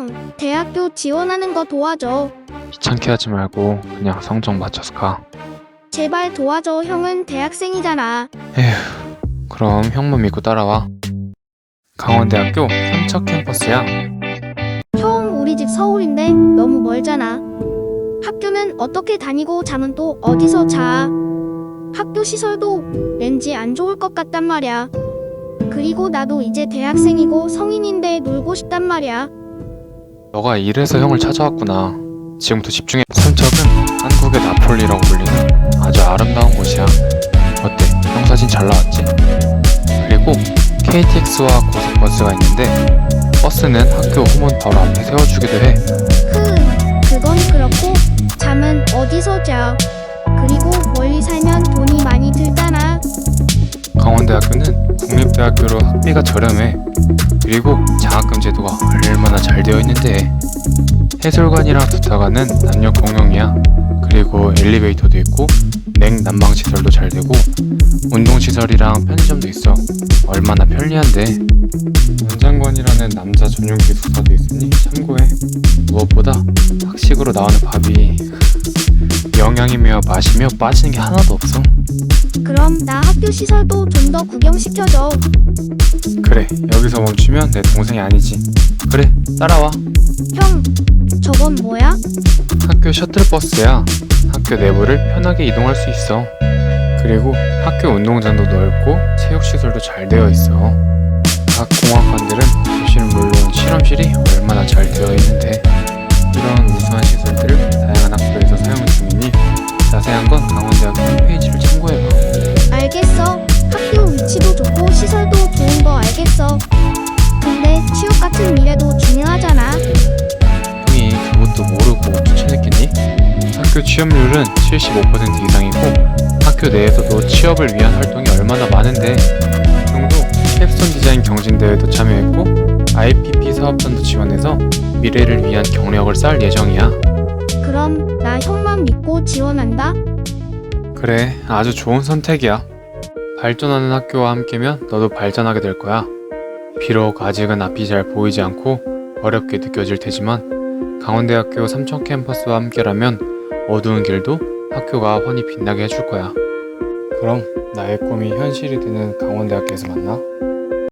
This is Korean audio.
형, 대학교 지원하는 거 도와줘. 귀찮게 하지 말고 그냥 성적 맞춰서 가. 제발 도와줘. 형은 대학생이잖아. 그럼 형만 믿고 따라와. 강원대학교 삼척 캠퍼스야. 형, 우리 집 서울인데 너무 멀잖아. 학교는 어떻게 다니고 잠은 또 어디서 자? 학교 시설도 왠지 안 좋을 것 같단 말이야. 그리고 나도 이제 대학생이고 성인인데 놀고 싶단 말이야. 너가 이래서 형을 찾아왔구나. 지금부터 집중해. 삼척은 한국의 나폴리라고 불리는 아주 아름다운 곳이야. 어때? 형 사진 잘 나왔지? 그리고 KTX와 고속버스가 있는데 버스는 학교 후문 바로 앞에 세워주기도 해. 흐, 그건 그렇고 잠은 어디서 자? 그리고 멀리 살면 대학교는 국립대학교로 학비가 저렴해. 그리고 장학금 제도가 얼마나 잘 되어 있는데 해설관이랑 도서관은 남녀 공용이야. 그리고 엘리베이터도 있고 냉난방 시설도 잘 되고 운동 시설이랑 편의점도 있어. 얼마나 편리한데. 원장관이라는 남자 전용 기숙사도 있으니 참고해. 무엇보다 학식으로 나오는 밥이 영양이며 맛이며 빠지는 게 하나도 없어. 그럼 나 학교 시설도 좀 더 구경시켜줘. 그래 여기서 멈추면 내 동생이 아니지. 그래 따라와. 형, 저건 뭐야? 학교 셔틀버스야. 학교 내부를 편하게 이동할 수 있어. 그리고 학교 운동장도 넓고 체육시설도 잘 되어 있어. 각 공학관들은 교실은 물론 실험실이 얼마나 잘 되어 있는데 이런 우수한 시설들을 다양한 학교에서 사용 중이니 자세한 건 강원대학교 홈페이지를 참고해봐 알겠어. 학교 위치도 좋고 시설도 좋은 거 알겠어. 근데 취업 같은 미래도 중요하잖아. 형이 그것도 모르고 추천했겠니? 학교 취업률은 75% 이상이고 학교 내에서도 취업을 위한 활동이 얼마나 많은데 형도 캡스톤 디자인 경진대회도 참여했고 IPP 사업단도 지원해서 미래를 위한 경력을 쌓을 예정이야 그럼 나 형만 믿고 지원한다. 그래 아주 좋은 선택이야 발전하는 학교와 함께면 너도 발전하게 될 거야 비록 아직은 앞이 잘 보이지 않고 어렵게 느껴질 테지만 강원대학교 삼천 캠퍼스와 함께라면 어두운 길도 학교가 훤히 빛나게 해줄 거야. 그럼 나의 꿈이 현실이 되는 강원대학교에서 만나.